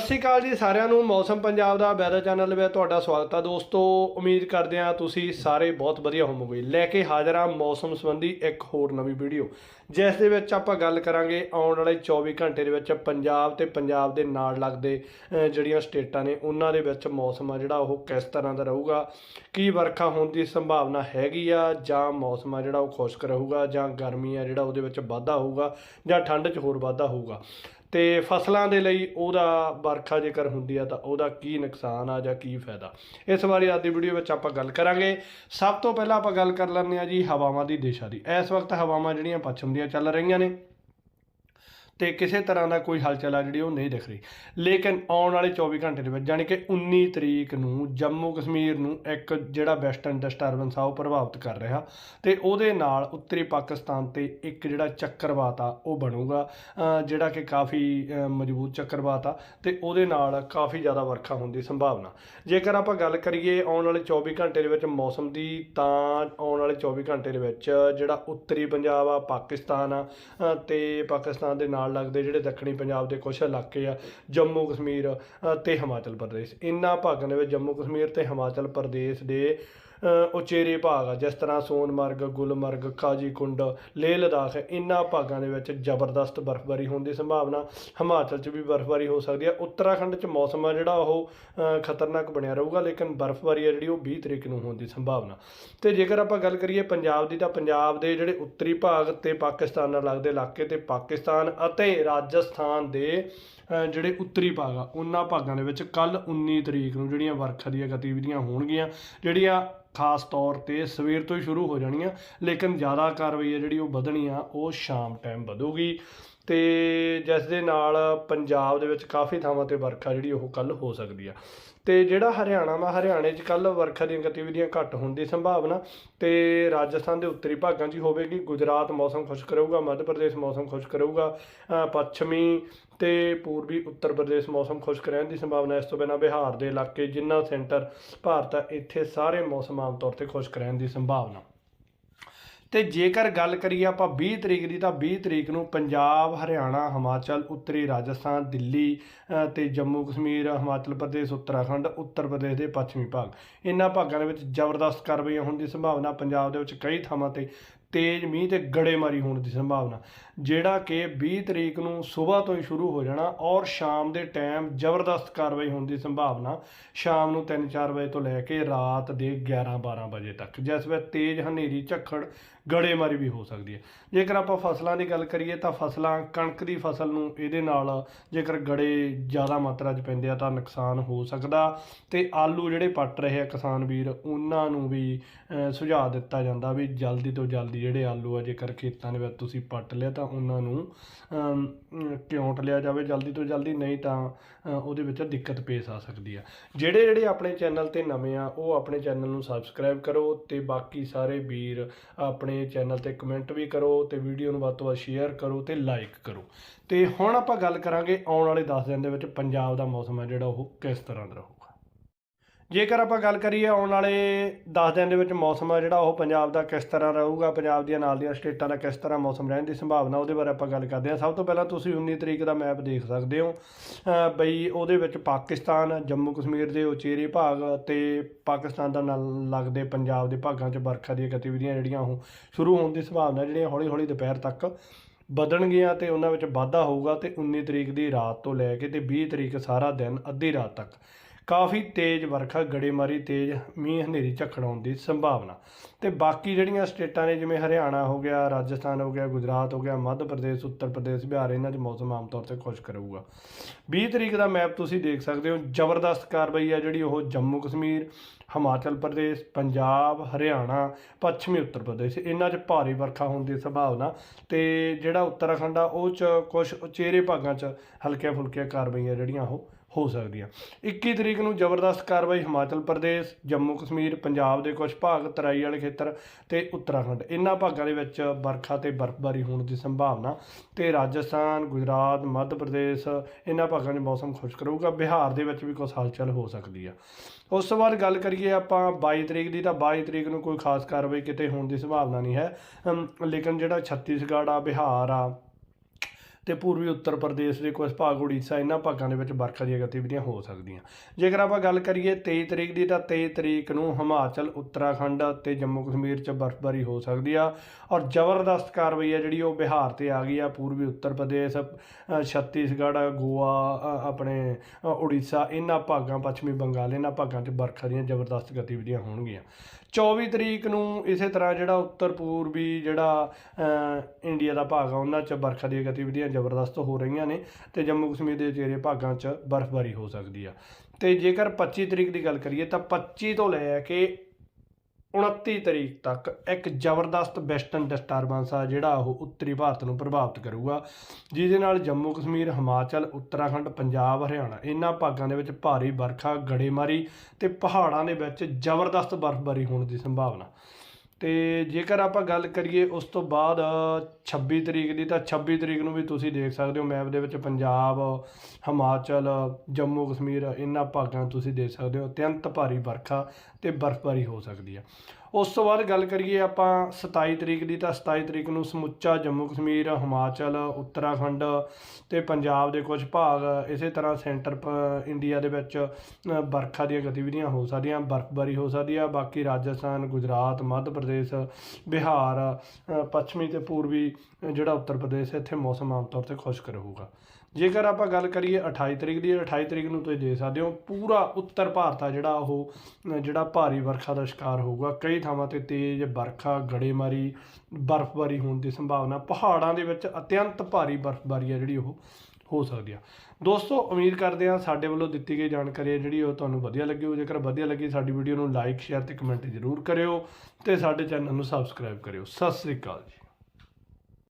ਸਤਿ ਸ਼੍ਰੀ ਅਕਾਲ ਜੀ ਸਾਰਿਆਂ ਨੂੰ। ਮੌਸਮ ਪੰਜਾਬ ਦਾ ਵੈਦਰ ਚੈਨਲ ਵਿੱਚ ਤੁਹਾਡਾ ਸਵਾਗਤ ਹੈ ਦੋਸਤੋ, ਉਮੀਦ ਕਰਦੇ ਹਾਂ ਤੁਸੀਂ ਸਾਰੇ ਬਹੁਤ ਵਧੀਆ ਹੋਵੋਗੇ। ਲੈ ਕੇ ਹਾਜ਼ਰ ਹਾਂ ਮੌਸਮ ਸੰਬੰਧੀ ਇੱਕ ਹੋਰ ਨਵੀਂ ਵੀਡੀਓ। ਜਿਸ ਦੇ ਵਿੱਚ ਆਪਾਂ ਗੱਲ ਕਰਾਂਗੇ ਆਉਣ ਵਾਲੇ 24 ਘੰਟੇ ਦੇ ਵਿੱਚ ਪੰਜਾਬ ਤੇ ਪੰਜਾਬ ਦੇ ਨਾਲ ਲੱਗਦੇ ਜਿਹੜੀਆਂ ਸਟੇਟਾਂ ਨੇ, ਉਹਨਾਂ ਦੇ ਵਿੱਚ ਮੌਸਮ ਆ ਜਿਹੜਾ ਉਹ ਕਿਸ ਤਰ੍ਹਾਂ ਦਾ ਰਹੂਗਾ, ਕੀ ਵਰਖਾ ਹੋਣ ਦੀ ਸੰਭਾਵਨਾ ਹੈਗੀ ਆ, ਜਾਂ ਮੌਸਮ ਆ ਜਿਹੜਾ ਉਹ ਖੁਸ਼ਕ ਰਹੂਗਾ, ਜਾਂ ਗਰਮੀ ਆ ਜਿਹੜਾ ਉਹਦੇ ਵਿੱਚ ਵਾਧਾ ਹੋਊਗਾ, ਜਾਂ ਠੰਡ 'ਚ ਹੋਰ ਵਾਧਾ ਹੋਊਗਾ। ਤੇ ਫਸਲਾਂ ਦੇ ਲਈ ਉਹਦਾ ਵਰਖਾ ਜੇਕਰ ਹੁੰਦੀ ਆ ਤਾਂ ਉਹਦਾ ਕੀ ਨੁਕਸਾਨ ਆ ਜਾਂ ਕੀ ਫਾਇਦਾ? ਇਸ ਬਾਰੇ ਅੱਜ ਦੀ ਵੀਡੀਓ ਵਿੱਚ ਆਪਾਂ ਗੱਲ ਕਰਾਂਗੇ। ਸਭ ਤੋਂ ਪਹਿਲਾਂ ਆਪਾਂ ਗੱਲ ਕਰ ਲੈਂਦੇ ਆ ਜੀ ਹਵਾਵਾਂ ਦੀ ਦਿਸ਼ਾ ਦੀ। ਇਸ ਵਕਤ ਹਵਾਵਾਂ ਜਿਹੜੀਆਂ ਪੱਛਮ ਦੀਆਂ ਚੱਲ ਰਹੀਆਂ ਨੇ। ਤੇ ਕਿਸੇ ਤਰ੍ਹਾਂ ਦਾ ਕੋਈ ਹਲਚਲ ਆ ਜਿਹੜੀ ਉਹ ਨਹੀਂ ਦਿਖ ਰਹੀ। ਲੇਕਿਨ ਆਉਣ ਵਾਲੇ 24 ਘੰਟੇ ਦੇ ਵਿੱਚ ਜਾਣੀ ਕਿ 19 ਤਰੀਕ ਨੂੰ ਜੰਮੂ ਕਸ਼ਮੀਰ ਨੂੰ ਇੱਕ ਜਿਹੜਾ ਵੈਸਟਰਨ ਡਿਸਟਰਬੈਂਸ ਆ ਉਹ ਪ੍ਰਭਾਵਿਤ ਕਰ ਰਿਹਾ ਤੇ ਉਹਦੇ ਨਾਲ ਉੱਤਰੀ ਪਾਕਿਸਤਾਨ ਤੇ ਇੱਕ ਜਿਹੜਾ ਚੱਕਰਵਾਤ ਆ ਉਹ ਬਣੂਗਾ ਜਿਹੜਾ ਕਿ ਕਾਫੀ ਮਜ਼ਬੂਤ ਚੱਕਰਵਾਤ ਆ ਤੇ ਉਹਦੇ ਨਾਲ ਕਾਫੀ ਜ਼ਿਆਦਾ ਵਰਖਾ ਹੋਣ ਦੀ ਸੰਭਾਵਨਾ। ਜੇਕਰ ਆਪਾਂ ਗੱਲ ਕਰੀਏ ਆਉਣ ਵਾਲੇ 24 ਘੰਟੇ ਦੇ ਵਿੱਚ ਮੌਸਮ ਦੀ ਤਾਂ ਆਉਣ ਵਾਲੇ 24 ਘੰਟੇ ਦੇ ਵਿੱਚ ਜਿਹੜਾ ਉੱਤਰੀ ਪੰਜਾਬ ਆ ਪਾਕਿਸਤਾਨ ਆ ਅ, ਤੇ ਪਾਕਿਸਤਾਨ ਦੇ ਨਾਲ ਲੱਗਦੇ ਜਿਹੜੇ ਦੱਖਣੀ ਪੰਜਾਬ ਦੇ ਕੁਝ ਇਲਾਕੇ ਆ ਜੰਮੂ ਕਸ਼ਮੀਰ ਅ, ਤੇ ਹਿਮਾਚਲ ਪ੍ਰਦੇਸ਼। ਇਨ੍ਹਾਂ ਭਾਗਾਂ ਦੇ ਵਿੱਚ ਜੰਮੂ ਕਸ਼ਮੀਰ ਤੇ ਹਿਮਾਚਲ ਪ੍ਰਦੇਸ਼ ਦੇ ਉਚੇਰੇ ਭਾਗ ਆ, ਜਿਸ ਤਰ੍ਹਾਂ ਸੋਨਮਰਗ ਗੁਲਮਰਗ ਕਾਜੀਕੁੰਡ ਲੇਹ ਲਦਾਖ, ਇਨ੍ਹਾਂ ਭਾਗਾਂ ਦੇ ਵਿੱਚ ਜ਼ਬਰਦਸਤ ਬਰਫ਼ਬਾਰੀ ਹੋਣ ਦੀ ਸੰਭਾਵਨਾ ਹਿਮਾਚਲ 'ਚ ਵੀ ਬਰਫ਼ਬਾਰੀ ਹੋ ਸਕਦੀ ਹੈ ਉੱਤਰਾਖੰਡ 'ਚ ਮੌਸਮ ਆ ਜਿਹੜਾ ਉਹ ਖਤਰਨਾਕ ਬਣਿਆ ਰਹੂਗਾ, ਲੇਕਿਨ ਬਰਫ਼ਬਾਰੀ ਆ ਜਿਹੜੀ ਉਹ 20 ਤਰੀਕ ਨੂੰ ਹੋਣ ਦੀ ਸੰਭਾਵਨਾ। ਤੇ ਜੇਕਰ ਆਪਾਂ ਗੱਲ ਕਰੀਏ ਪੰਜਾਬ ਦੀ, ਤਾਂ ਪੰਜਾਬ ਦੇ ਜਿਹੜੇ ਉੱਤਰੀ ਭਾਗ ਤੇ ਪਾਕਿਸਤਾਨ ਨਾਲ ਲੱਗਦੇ ਇਲਾਕੇ ਤੇ ਪਾਕਿਸਤਾਨ ਅਤੇ ਰਾਜਸਥਾਨ ਦੇ ਜਿਹੜੇ ਉੱਤਰੀ ਭਾਗ ਆ ਉਹਨਾਂ ਭਾਗਾਂ ਦੇ ਵਿੱਚ ਕੱਲ 19 ਤਰੀਕ ਨੂੰ ਜਿਹੜੀਆਂ ਵਰਖਾ ਦੀਆਂ ਗਤੀਵਿਧੀਆਂ ਹੋਣਗੀਆਂ, ਜਿਹੜੀਆਂ ਖਾਸ ਤੌਰ ਤੇ ਸਵੇਰ ਤੋਂ ਹੀ ਸ਼ੁਰੂ ਹੋ ਜਾਣੀਆਂ ਲੇਕਿਨ ਜ਼ਿਆਦਾ ਕਾਰਵਾਈ ਹੈ ਜਿਹੜੀ ਉਹ ਵਧਣੀ ਆ, ਉਹ ਸ਼ਾਮ ਟਾਈਮ ਵਧੂਗੀ। ਤੇ ਜਿਸ ਦੇ ਨਾਲ ਪੰਜਾਬ ਦੇ ਵਿੱਚ ਕਾਫੀ ਥਾਵਾਂ ਤੇ ਵਰਖਾ ਜਿਹੜੀ ਉਹ ਕੱਲ ਹੋ ਸਕਦੀ ਆ। ਤੇ ਜਿਹੜਾ ਹਰਿਆਣਾ ਵਾ, ਹਰਿਆਣੇ 'ਚ ਕੱਲ ਵਰਖਾ ਦੀਆਂ ਗਤੀਵਿਧੀਆਂ ਘੱਟ ਹੋਣ ਦੀ ਸੰਭਾਵਨਾ ਤੇ ਰਾਜਸਥਾਨ ਦੇ ਉੱਤਰੀ ਭਾਗਾਂ 'ਚ ਹੀ ਹੋਵੇਗੀ। ਗੁਜਰਾਤ ਮੌਸਮ ਖੁਸ਼ਕ ਰਹੂਗਾ, ਮੱਧ ਪ੍ਰਦੇਸ਼ ਮੌਸਮ ਖੁਸ਼ਕ ਰਹੂਗਾ ਪੱਛਮੀ ਤੇ ਪੂਰਬੀ ਉੱਤਰ ਪ੍ਰਦੇਸ਼ ਮੌਸਮ ਖੁਸ਼ਕ ਰਹਿਣ ਦੀ ਸੰਭਾਵਨਾ। ਇਸ ਤੋਂ ਬਿਨਾਂ ਬਿਹਾਰ ਦੇ ਇਲਾਕੇ, ਜਿੰਨਾ ਸੈਂਟਰ, ਭਾਰਤ ਆ, ਇੱਥੇ ਸਾਰੇ ਮੌਸਮ ਆਮ ਤੌਰ ਤੇ ਖੁਸ਼ਕ ਰਹਿਣ ਦੀ ਸੰਭਾਵਨਾ। ਤੇ ਜੇਕਰ ਗੱਲ ਕਰੀਏ ਆਪਾਂ 20 ਤਰੀਕ ਦੀ ਤਾਂ 20 ਤਰੀਕ ਨੂੰ ਪੰਜਾਬ ਹਰਿਆਣਾ ਹਿਮਾਚਲ ਉੱਤਰੀ ਰਾਜਸਥਾਨ ਦਿੱਲੀ ਅ, ਤੇ ਜੰਮੂ ਕਸ਼ਮੀਰ ਹਿਮਾਚਲ ਪ੍ਰਦੇਸ਼ ਉੱਤਰਾਖੰਡ ਉੱਤਰ ਪ੍ਰਦੇਸ਼ ਦੇ ਪੱਛਮੀ ਭਾਗ। ਇਹਨਾਂ ਭਾਗਾਂ ਦੇ ਵਿੱਚ ਜ਼ਬਰਦਸਤ ਕਾਰਵਾਈਆਂ ਹੋਣ ਦੀ ਸੰਭਾਵਨਾ ਪੰਜਾਬ ਦੇ ਵਿੱਚ ਕਈ ਥਾਵਾਂ ਤੇ ਤੇਜ਼ ਮੀਂਹ ਤੇ ਗੜੇਮਾਰੀ ਹੋਣ ਦੀ ਸੰਭਾਵਨਾ। ਜਿਹੜਾ ਕਿ 20 ਤਰੀਕ ਨੂੰ ਸਵੇਰ ਤੋਂ ਹੀ ਸ਼ੁਰੂ ਹੋ ਜਾਣਾ ਔਰ ਸ਼ਾਮ ਦੇ ਟਾਈਮ ਜ਼ਬਰਦਸਤ ਕਾਰਵਾਈ ਹੋਣ ਦੀ ਸੰਭਾਵਨਾ ਸ਼ਾਮ ਨੂੰ 3-4 ਵਜੇ ਤੋਂ ਲੈ ਕੇ ਰਾਤ ਦੇ 11-12 ਵਜੇ ਤੱਕ। ਜਿਸ ਵਿੱਚ ਤੇਜ਼ ਹਨੇਰੀ, ਝੱਖੜ, ਗੜੇਮਾਰੀ ਵੀ ਹੋ ਸਕਦੀ ਹੈ। ਜੇਕਰ ਆਪਾਂ ਫਸਲਾਂ ਦੀ ਗੱਲ ਕਰੀਏ ਤਾਂ ਫਸਲਾਂ ਕਣਕ ਦੀ ਫਸਲ ਨੂੰ ਇਹਦੇ ਨਾਲ ਜੇਕਰ ਗੜੇ ਜ਼ਿਆਦਾ ਮਾਤਰਾ 'ਚ ਪੈਂਦੇ ਆ ਤਾਂ ਨੁਕਸਾਨ ਹੋ ਸਕਦਾ ਤੇ ਆਲੂ ਜਿਹੜੇ ਪੱਟ ਰਹੇ ਆ ਕਿਸਾਨ ਵੀਰ, ਉਹਨਾਂ ਨੂੰ ਵੀ ਸੁਝਾਅ ਦਿੱਤਾ ਜਾਂਦਾ ਵੀ ਜਲਦੀ ਤੋਂ ਜਲਦੀ ਜਿਹੜੇ ਆਲੂ ਆ ਜੇਕਰ ਖੇਤਾਂ ਦੇ ਵਿੱਚ ਤੁਸੀਂ ਪੱਟ ਲਿਆ ਤਾਂ ਉਹਨਾਂ ਨੂੰ ਅਮ, ਕਿਉਂਟ ਲਿਆ ਜਾਵੇ? ਜਲਦੀ ਤੋਂ ਜਲਦੀ ਨਹੀਂ ਤਾਂ ਉਹਦੇ ਵਿੱਚ ਦਿੱਕਤ ਪੇਸ਼ ਆ ਸਕਦੀ ਆ। ਜਿਹੜੇ ਜਿਹੜੇ ਆਪਣੇ ਚੈਨਲ ਤੇ ਨਵੇਂ ਆ ਉਹ ਆਪਣੇ ਚੈਨਲ ਨੂੰ ਸਬਸਕ੍ਰਾਈਬ ਕਰੋ ਤੇ ਬਾਕੀ ਸਾਰੇ ਵੀਰ ਆਪਣੇ ਚੈਨਲ ਤੇ ਕਮੈਂਟ ਵੀ ਕਰੋ ਤੇ ਵੀਡੀਓ ਨੂੰ ਵੱਧ ਤੋਂ ਵੱਧ ਸ਼ੇਅਰ ਕਰੋ ਤੇ ਲਾਈਕ ਕਰੋ। ਤੇ ਹੁਣ ਆਪਾਂ ਗੱਲ ਕਰਾਂਗੇ ਆਉਣ ਵਾਲੇ 10 ਦਿਨ ਦੇ ਵਿੱਚ ਪੰਜਾਬ ਦਾ ਮੌਸਮ ਹੈ ਜਿਹੜਾ ਉਹ ਕਿਸ ਤਰ੍ਹਾਂ ਦਾ ਰਹੂਗਾ ਜੇਕਰ ਆਪਾਂ ਗੱਲ ਕਰੀਏ ਆਉਣ ਵਾਲੇ 10 ਦਿਨ ਦੇ ਵਿੱਚ ਮੌਸਮ ਆ ਜਿਹੜਾ, ਉਹ ਪੰਜਾਬ ਦਾ ਕਿਸ ਤਰ੍ਹਾਂ ਰਹੂਗਾ, ਪੰਜਾਬ ਦੀਆਂ ਨਾਲ ਦੀਆਂ ਸਟੇਟਾਂ ਦਾ ਕਿਸ ਤਰ੍ਹਾਂ ਮੌਸਮ ਰਹਿਣ ਦੀ ਸੰਭਾਵਨਾ, ਉਹਦੇ ਬਾਰੇ ਆਪਾਂ ਗੱਲ ਕਰਦੇ ਹਾਂ। ਸਭ ਤੋਂ ਪਹਿਲਾਂ ਤੁਸੀਂ 19 ਤਰੀਕ ਦਾ ਮੈਪ ਦੇਖ ਸਕਦੇ ਹੋ। ਬਈ ਉਹਦੇ ਵਿੱਚ ਪਾਕਿਸਤਾਨ, ਜੰਮੂ ਕਸ਼ਮੀਰ ਦੇ ਉਚੇਰੇ ਭਾਗ ਤੇ ਪਾਕਿਸਤਾਨ ਦਾ ਨਾਲ ਲੱਗਦੇ ਪੰਜਾਬ ਦੇ ਭਾਗਾਂ 'ਚ ਵਰਖਾ ਦੀਆਂ ਗਤੀਵਿਧੀਆਂ ਜਿਹੜੀਆਂ, ਉਹ ਸ਼ੁਰੂ ਹੋਣ ਦੀ ਸੰਭਾਵਨਾ ਜਿਹੜੀਆਂ ਹੌਲੀ ਹੌਲੀ ਦੁਪਹਿਰ ਤੱਕ ਵਧਣਗੀਆਂ ਤੇ ਉਹਨਾਂ ਵਿੱਚ ਵਾਧਾ ਹੋਊਗਾ ਤੇ 19 ਤਰੀਕ ਦੀ ਰਾਤ ਤੋਂ ਲੈ ਕੇ ਤੇ 20 ਤਰੀਕ ਸਾਰਾ ਦਿਨ, ਅੱਧੀ ਰਾਤ ਤੱਕ। ਕਾਫੀ ਤੇਜ਼ ਵਰਖਾ, ਗੜੇਮਾਰੀ, ਤੇਜ਼ ਮੀਂਹ, ਹਨੇਰੀ, ਝੱਖੜ ਆਉਣ ਦੀ ਸੰਭਾਵਨਾ। ਤੇ ਬਾਕੀ ਜਿਹੜੀਆਂ ਸਟੇਟਾਂ ਨੇ, ਜਿਵੇਂ ਹਰਿਆਣਾ ਹੋ ਗਿਆ, ਰਾਜਸਥਾਨ ਹੋ ਗਿਆ, ਗੁਜਰਾਤ ਹੋ ਗਿਆ, ਮੱਧ ਪ੍ਰਦੇਸ਼, ਉੱਤਰ ਪ੍ਰਦੇਸ਼, ਬਿਹਾਰ, ਇਹਨਾਂ 'ਚ ਮੌਸਮ ਆਮ ਤੌਰ ਤੇ ਖੁਸ਼ਕ ਰਹੂਗਾ। 20 ਤਰੀਕ ਦਾ ਮੈਪ ਤੁਸੀਂ ਦੇਖ ਸਕਦੇ ਹੋ, ਜ਼ਬਰਦਸਤ ਕਾਰਵਾਈ ਆ ਜਿਹੜੀ ਉਹ ਜੰਮੂ ਕਸ਼ਮੀਰ, ਹਿਮਾਚਲ ਪ੍ਰਦੇਸ਼, ਪੰਜਾਬ, ਹਰਿਆਣਾ, ਪੱਛਮੀ ਉੱਤਰ ਪ੍ਰਦੇਸ਼, ਇਹਨਾਂ 'ਚ ਭਾਰੀ ਵਰਖਾ ਹੋਣ ਦੀ ਸੰਭਾਵਨਾ। ਤੇ ਜਿਹੜਾ ਉੱਤਰਾਖੰਡ ਆ, ਉਹ 'ਚ ਕੁਝ ਉਚੇਰੇ ਭਾਗਾਂ 'ਚ ਹਲਕੀਆਂ ਫੁਲਕੀਆਂ ਕਾਰਵਾਈਆਂ ਜਿਹੜੀਆਂ ਉਹ ਹੋ ਸਕਦੀਆਂ 21 ਤਰੀਕ ਨੂੰ ਜ਼ਬਰਦਸਤ ਕਾਰਵਾਈ ਹਿਮਾਚਲ ਪ੍ਰਦੇਸ਼, ਜੰਮੂ ਕਸ਼ਮੀਰ, ਪੰਜਾਬ ਦੇ ਕੁਝ ਭਾਗ, ਤਰਾਈ ਵਾਲੇ ਖੇਤਰ ਤੇ ਉੱਤਰਾਖੰਡ। ਇਹਨਾਂ ਭਾਗਾਂ ਦੇ ਵਿੱਚ ਵਰਖਾ ਤੇ ਬਰਫ਼ਬਾਰੀ ਹੋਣ ਦੀ ਸੰਭਾਵਨਾ ਤੇ ਰਾਜਸਥਾਨ, ਗੁਜਰਾਤ, ਮੱਧ ਪ੍ਰਦੇਸ਼ ਇਹਨਾਂ ਭਾਗਾਂ 'ਚ ਮੌਸਮ ਖੁਸ਼ਕ ਰਹੂਗਾ। ਬਿਹਾਰ ਦੇ ਵਿੱਚ ਵੀ ਕੁਝ ਹਲਚਲ ਹੋ ਸਕਦੀ ਆ। ਉਸ ਤੋਂ ਬਾਅਦ ਗੱਲ ਕਰੀਏ ਆਪਾਂ 22 ਤਰੀਕ ਦੀ, ਤਾਂ 22 ਤਰੀਕ ਨੂੰ ਕੋਈ ਖਾਸ ਕਾਰਵਾਈ ਕਿਤੇ ਹੋਣ ਦੀ ਸੰਭਾਵਨਾ ਨਹੀਂ ਹੈ। ਲੇਕਿਨ ਜਿਹੜਾ ਛੱਤੀਸਗੜ੍ਹ ਆ, ਬਿਹਾਰ ਆ ਤੇ ਪੂਰਬੀ ਉੱਤਰ ਪ੍ਰਦੇਸ਼ ਦੇ ਕੁਝ ਭਾਗ ਉੜੀਸਾ, ਇਹਨਾਂ ਭਾਗਾਂ ਦੇ ਵਿੱਚ ਵਰਖਾ ਦੀਆਂ ਗਤੀਵਿਧੀਆਂ ਹੋ ਸਕਦੀਆਂ। ਜੇਕਰ ਆਪਾਂ ਗੱਲ ਕਰੀਏ 23 ਤਰੀਕ ਦੀ, ਤਾਂ 23 ਤਰੀਕ ਨੂੰ ਹਿਮਾਚਲ, ਉੱਤਰਾਖੰਡ ਤੇ ਜੰਮੂ ਕਸ਼ਮੀਰ 'ਚ ਬਰਫ਼ਬਾਰੀ ਹੋ ਸਕਦੀ ਆ ਔਰ ਜ਼ਬਰਦਸਤ ਕਾਰਵਾਈ ਆ ਜਿਹੜੀ ਉਹ ਬਿਹਾਰ ਤੇ ਆ ਗਈ ਆ। ਪੂਰਬੀ ਉੱਤਰ ਪ੍ਰਦੇਸ਼ ਛੱਤੀਸਗੜ੍ਹ, ਗੋਆ ਆਪਣੇ ਉੜੀਸਾ, ਇਹਨਾਂ ਭਾਗਾਂ, ਪੱਛਮੀ ਬੰਗਾਲ, ਇਹਨਾਂ ਭਾਗਾਂ 'ਚ ਵਰਖਾ ਦੀਆਂ ਜ਼ਬਰਦਸਤ ਗਤੀਵਿਧੀਆਂ ਹੋਣਗੀਆਂ। 24 ਤਰੀਕ ਨੂੰ ਇਸੇ ਤਰ੍ਹਾਂ ਜਿਹੜਾ ਉੱਤਰ ਪੂਰਬੀ ਜਿਹੜਾ ਇੰਡੀਆ ਦਾ ਭਾਗ ਆ, ਉਹਨਾਂ 'ਚ ਵਰਖਾ ਦੀਆਂ ਗਤੀਵਿਧੀਆਂ ਜ਼ਬਰਦਸਤ ਹੋ ਰਹੀਆਂ ਨੇ ਤੇ ਜੰਮੂ ਕਸ਼ਮੀਰ ਦੇ ਚੇਰੇ ਭਾਗਾਂ 'ਚ ਬਰਫ਼ਬਾਰੀ ਹੋ ਸਕਦੀ ਆ। ਤੇ ਜੇਕਰ 25 ਤਰੀਕ ਦੀ ਗੱਲ ਕਰੀਏ ਤਾਂ 25 ਤੋਂ ਲੈ ਕੇ 29 ਤਰੀਕ ਤੱਕ ਇੱਕ ਜ਼ਬਰਦਸਤ ਵੈਸਟਰਨ ਡਿਸਟਰਬੈਂਸ ਆ ਜਿਹੜਾ ਉਹ ਉੱਤਰੀ ਭਾਰਤ ਨੂੰ ਪ੍ਰਭਾਵਿਤ ਕਰੂਗਾ, ਜਿਹਦੇ ਨਾਲ ਜੰਮੂ ਕਸ਼ਮੀਰ, ਹਿਮਾਚਲ, ਉੱਤਰਾਖੰਡ, ਪੰਜਾਬ, ਹਰਿਆਣਾ ਇਹਨਾਂ ਭਾਗਾਂ ਦੇ ਵਿੱਚ ਭਾਰੀ ਵਰਖਾ, ਗੜੇਮਾਰੀ ਤੇ ਪਹਾੜਾਂ ਦੇ ਵਿੱਚ ਜ਼ਬਰਦਸਤ ਬਰਫ਼ਬਾਰੀ ਹੋਣ ਦੀ ਸੰਭਾਵਨਾ। ਤੇ ਜੇਕਰ ਆਪਾਂ ਗੱਲ ਕਰੀਏ ਉਸ ਤੋਂ ਬਾਅਦ 26 ਤਰੀਕ ਦੀ, ਤਾਂ 26 ਤਰੀਕ ਨੂੰ ਵੀ ਤੁਸੀਂ ਦੇਖ ਸਕਦੇ ਹੋ ਮੈਪ ਦੇ ਵਿੱਚ ਪੰਜਾਬ, ਹਿਮਾਚਲ, ਜੰਮੂ, ਕਸ਼ਮੀਰ, ਇਹਨਾਂ ਭਾਗਾਂ ਤੁਸੀਂ ਦੇਖ ਸਕਦੇ ਹੋ। ਅਤਿਅੰਤ ਭਾਰੀ ਵਰਖਾ ਤੇ ਬਰਫ਼ਬਾਰੀ ਹੋ ਸਕਦੀ ਆ। ਉਸ ਤੋਂ ਬਾਅਦ ਗੱਲ ਕਰੀਏ ਆਪਾਂ 27 ਤਰੀਕ ਦੀ ਤਾਂ 27 ਤਰੀਕ ਨੂੰ ਸਮੁੱਚਾ ਜੰਮੂ ਕਸ਼ਮੀਰ ਹਿਮਾਚਲ ਉੱਤਰਾਖੰਡ ਤੇ ਪੰਜਾਬ ਦੇ ਕੁਝ ਭਾਗ ਇਸੇ ਤਰ੍ਹਾਂ ਸੈਂਟਰ ਪ- ਇੰਡੀਆ ਦੇ ਵਿੱਚ ਅ, ਵਰਖਾ ਦੀਆਂ ਗਤੀਵਿਧੀਆਂ ਹੋ ਸਕਦੀਆਂ ਬਰਫ਼ਬਾਰੀ ਹੋ ਸਕਦੀ ਆ ਬਾਕੀ ਰਾਜਸਥਾਨ ਗੁਜਰਾਤ ਮੱਧ ਪ੍ਰਦੇਸ਼ ਬਿਹਾਰ ਪੱਛਮੀ ਤੇ ਪੂਰਬੀ ਜਿਹੜਾ ਉੱਤਰ ਪ੍ਰਦੇਸ਼ ਇੱਥੇ ਮੌਸਮ ਆਮ ਤੌਰ ਤੇ ਖੁਸ਼ਕ ਰਹੂਗਾ। ਜੇਕਰ ਆਪਾਂ ਗੱਲ ਕਰੀਏ 28 ਤਰੀਕ ਦੀ 28 ਤਰੀਕ ਨੂੰ ਤੁਸੀਂ ਦੇਖ ਸਕਦੇ ਹੋ, ਪੂਰਾ ਉੱਤਰ ਭਾਰਤ ਆ ਜਿਹੜਾ ਉਹ, ਜਿਹੜਾ ਭਾਰੀ ਵਰਖਾ ਦਾ ਸ਼ਿਕਾਰ ਹੋਊਗਾ। ਕਈ ਥਾਵਾਂ ਤੇ ਤੇਜ਼ ਵਰਖਾ, ਗੜੇਮਾਰੀ, ਬਰਫ਼ਬਾਰੀ ਹੋਣ ਦੀ ਸੰਭਾਵਨਾ, ਪਹਾੜਾਂ ਦੇ ਵਿੱਚ ਅਤਿਅੰਤ ਭਾਰੀ ਬਰਫ਼ਬਾਰੀ ਆ ਜਿਹੜੀ ਉਹ ਹੋ ਸਕਦੀ ਆ। ਦੋਸਤੋ, ਉਮੀਦ ਕਰਦੇ ਆ ਸਾਡੇ ਵੱਲੋਂ ਦਿੱਤੀ ਗਈ ਜਾਣਕਾਰੀ ਹੈ ਜਿਹੜੀ ਉਹ ਤੁਹਾਨੂੰ ਵਧੀਆ ਲੱਗੀ ਹੋ ਜੇਕਰ ਵਧੀਆ ਲੱਗੀ, ਸਾਡੀ ਵੀਡੀਓ ਨੂੰ ਲਾਈਕ, ਸ਼ੇਅਰ ਤੇ ਕਮੈਂਟ ਜ਼ਰੂਰ ਕਰਿਓ ਤੇ ਸਾਡੇ ਚੈਨਲ ਨੂੰ ਸਬਸਕ੍ਰਾਈਬ ਕਰਿਓ। ਸਤਿ ਸ੍ਰੀ ਅਕਾਲ ਜੀ।